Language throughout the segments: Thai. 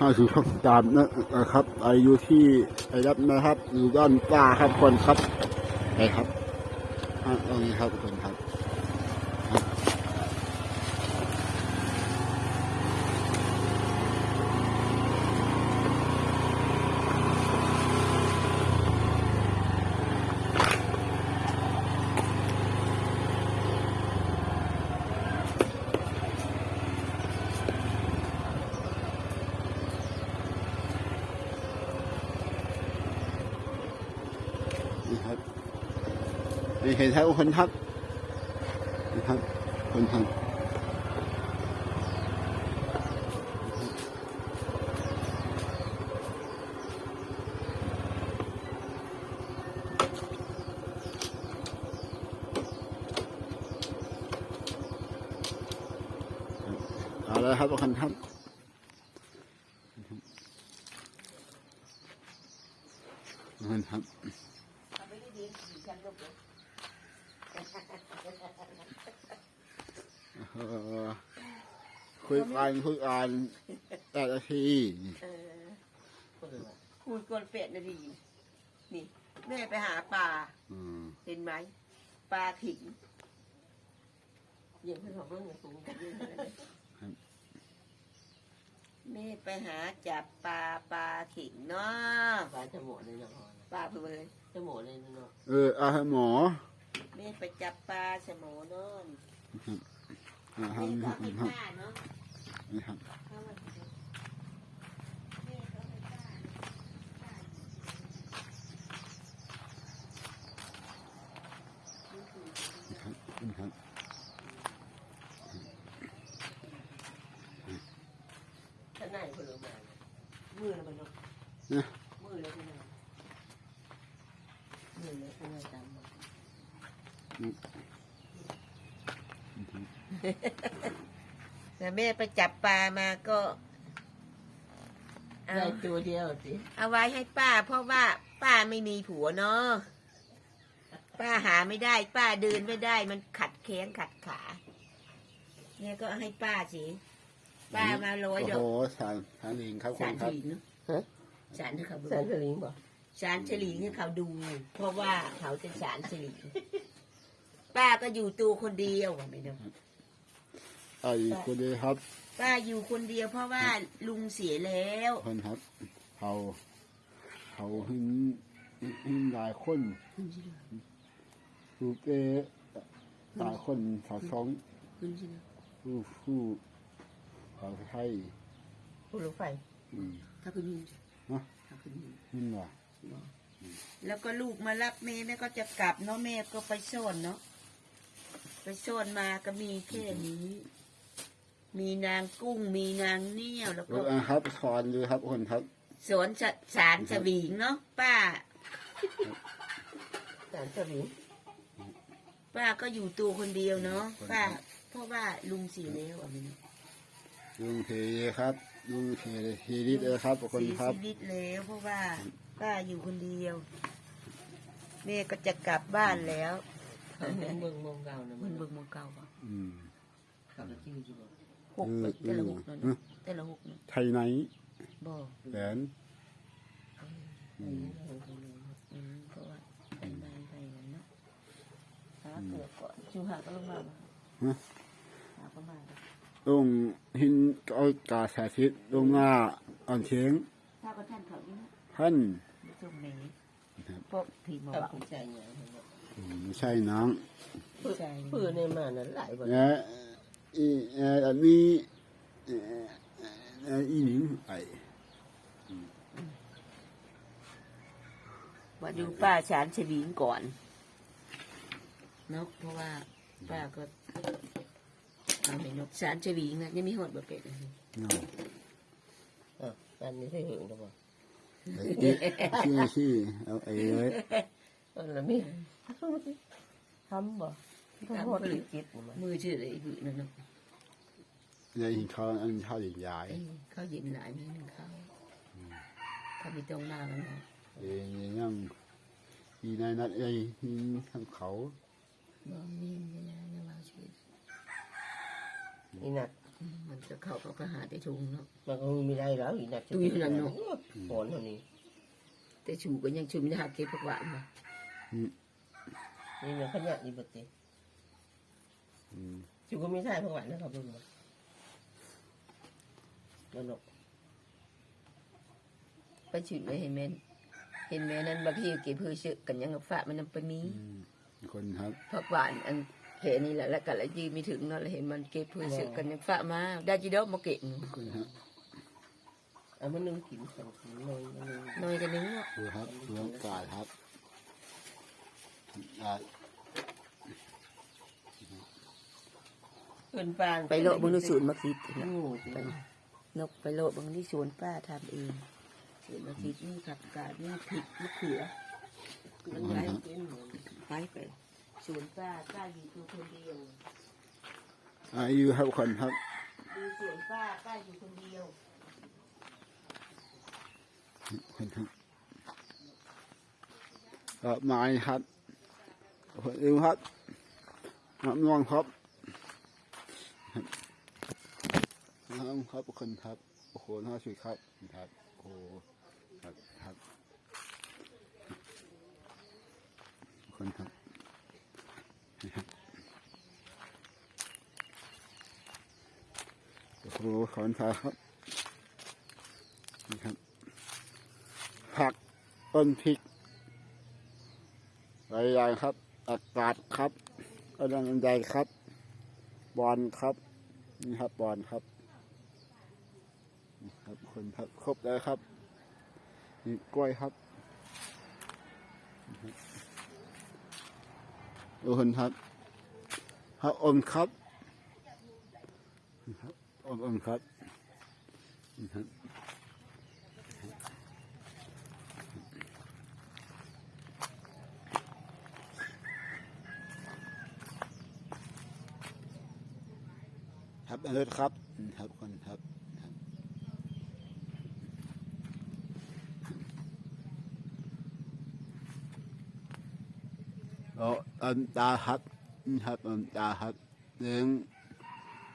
ห้าสิบช่องตามนะครับอายุที่ไอ้รับนะครับ อยู่ด้านป่าครับคนครับไปครับอ่านี้ครับคนครับ นี่ครับ นี่เห็นครับคนครับนี่ครับคนครับเอาละครับคนครับคนครับ คุยกันคุยกันแต่ละทีเออคุยกวนเป็ดนาทีนี่ แม่ไปหาปลาอืมเห็นไหมปลาถิงเยังเพิ่งของเพิ่งสูงกันเยอะเลยแม่ไปหาจับปลาปลาถิงเนาะปลาจะหมดเลยเนาะปลาเพื่อเลยจะหมดเลยเนาะเอออาให้หมอ แม่ไปจับปลาสมอนอนอ่าฮะแม่นี่ก็ครับให้ป้าเนาะนี่ครับเข้ามาสิแม่ก็ให้ป้านี่ครับนี่ครับข้างนคนละมามือแล้วไปเนาะมือแล้วไปเนาะเงินเลยข้างในตามมา แต่แม่ไปจับปลามาก็ เอาได้ตัวเดียวสิเอาไว้ให้ป้า เพราะว่าป้าไม่มีผัวเนาะป้าหาไม่ได้ ป้าเดินไม่ได้ มันขัดแขนขัดขาเนี่ยก็ให้ป้าสิป้ามาโรยดโอ้อกโหสารสารลิงครับคสานรคฉรับ ลิงเนาะสารที่เขาดูแสนสลิงบอกสารฉลิงให้เขาดู เพราะว่าเขาจะสารฉลิง ป้าก็อยู่ตัวคนเดียวว่าไม่เนาะไอ้คนนี้ครับป้าอยู่คนเดียวเพราะว่าลุงเสียแล้วคนครับเขาเขาหึงหึงหลายคนผู้เป้หลายคนเขาสองคุณชินะผู้ผู้เขาไทยผู้รู้ไฟอืมถ้าคุณยินฮะถ้าคุณยินนี่ว่ะแล้วก็ลูกมารับแม่แม่ก็จะกลับเนาะแม่ก็ไปซ่อนเนาะ ไปซ่อนมาก็มีแค่นี้ มีนางกุ้งมีนางเ nii ยวแล้วรก็ถอาครับสอนดูครับคนครับ สวนสะสารสวิงเนาะป้าแสนสลิงป้าก็อยู่ตัวคนเดียวเนาะป้า เพราะว่าลุงเสียแล้วอะมันลุงเทครับลุงเทเทริสเลยครับคนเสียครับชีวิตแล้วเพราะว่า ป้าอยู่คนเดียวแม่ก็จะกลับบ้านแล้ว เขาเห็นเมืองมองเก่านะมัมันนเบิ่งหมองเก่าป่ะอืมเขาจะชื่อจีบหกไปแต่ละหกเนาะอืมแต่ละหกเนาะไทยไหนบ่แหวนอืมอืมเพราะว่าไปบ้านไปกันเนาะหาเกิดก่อนชูหาก็ลงมาบ่ฮะหาก็มาบ่ลงหินเอากาสาธิตลงหน้าอ่อนเชียงถ้าก็ท่านเขานี่นะท่านช่วงนี้ครับพวกผีหมาเอาบ่าผู้ชายเนี่ยอืม ไม่ใช่น้องใช่พื้นในมานั้นหลายบ่และอีเอ่ออันนี้เอ่อเอ่ออีหนิงไอว่าดูป้าฉานฉลีงก่อนเนาะเพราะว่าป้าก็เอาไปนกฉานฉลีงนะยังมีหอดบ่เป็ดเลยเนาะอะอันนี้ให้เห็นหรือเปล่าไอ้ที่ที่ที่เอาไอ้เลย อันละมีทำบ่ต้องหดอีกจิตมันมือชื่ออะไรอีกนั่นเนาะในหินเขาอันเขาใหญ่เอ้ยเขาเย็นหลายนิดนึงเขาเขาไม่ต้องมาแล้วเนาะๆเองยังอีนายนัดไอ้หินทางเขาบ่มีนี่นะนะว่าชื่อนี่น่ะมันจะเข้าเขาก็หาแต่ชุงเนาะมันก็ไม่ได้แล้วอีกนะตุ้ยนั่นเนอะหอนเท่านี้แต่ชูก็ยังชุมยากเก็บผักหวานมา นี่มันขยะอีปติอืมจูก็ไม่ใช่เพราะว่านะครับเพิ่งมาแล้วเนาะไปชุดไว้ให้แม่นเห็นแม่นั้นบางทีเก็บเพื่อซื้อกันยังกับฝากมันนำไปมีอืมคนครับผักหวานอันเห็นนี่แหละแล้วก็ละยืนไม่ถึงเนาะแล้วเห็นมันเก็บเพื่อซื้อกันยังฝากมาได้จีเดอกมาเก่งคนครับเอามันนึงกินสองกินเลยมันนึงน้อยกันนึงเนาะดูครับเรื่องกายครับอ่า เกินปานไปโลบบนศูนย์มาคิดโอ้ไปนกไปโลบบางที่สวนป้าทำเองสวนมาคิดนี่ผักกาดนี่พริกมะเขือมันไหลเป็นไปไปสวนป้าป้าอยู่ตัวคนเดียว อายุครับคนครับดูสวนป้าป้าอยู่คนเดียวคนครับก็ไม้ครับ คนอื่นครับน้ำนองครับน้ำครับคนครับ โอ้โหน่าช่วยครับครับ โอ้โหครับครับคนครับโอ้โหขอบคุณครับนี่ครับ ผักต้นพริกหลายอย่างครับ อากาศครับกำลังใจครับ บอลครับ นี่ครับบอลครับนี่ครับคนครับครบแล้วครับนี่กล้วยครับนี่ครับดูคนครับพระอมครับนี่ครับอมอมครับ ครับครับอันนี้ครับครับคนครับครับโอ้อันตาครับครับอันตาครับเลี้ยง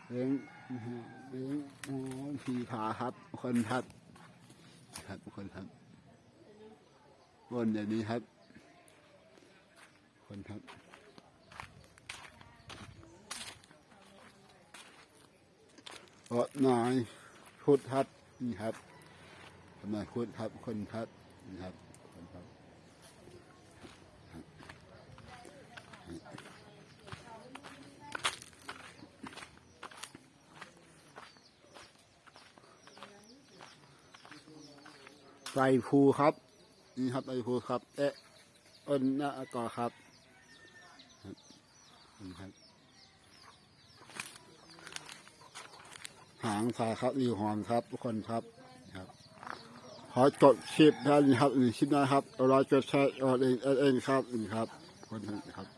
เลี้ยงเลี้ยงโอ้ผีผาครับ คนครับครับคนครับบนอย่างนี้ครับ คนครับ เพราะนายพุทธัดนี่ครับนายพุทธัดคนทัดนี่ครับคนครับไตรภูครับ นี่ครับไตรภูครับ เอ๊ะอ้นหน้ากอครับ ครับนี่ครับ หางสายครับรีหอมครับ ทุกคนครับครับขอจดคลิปได้นครับหนึ่งคลิปนะครับเราจะใช้เองเองครับนี่ครับคนหนึ่งครับ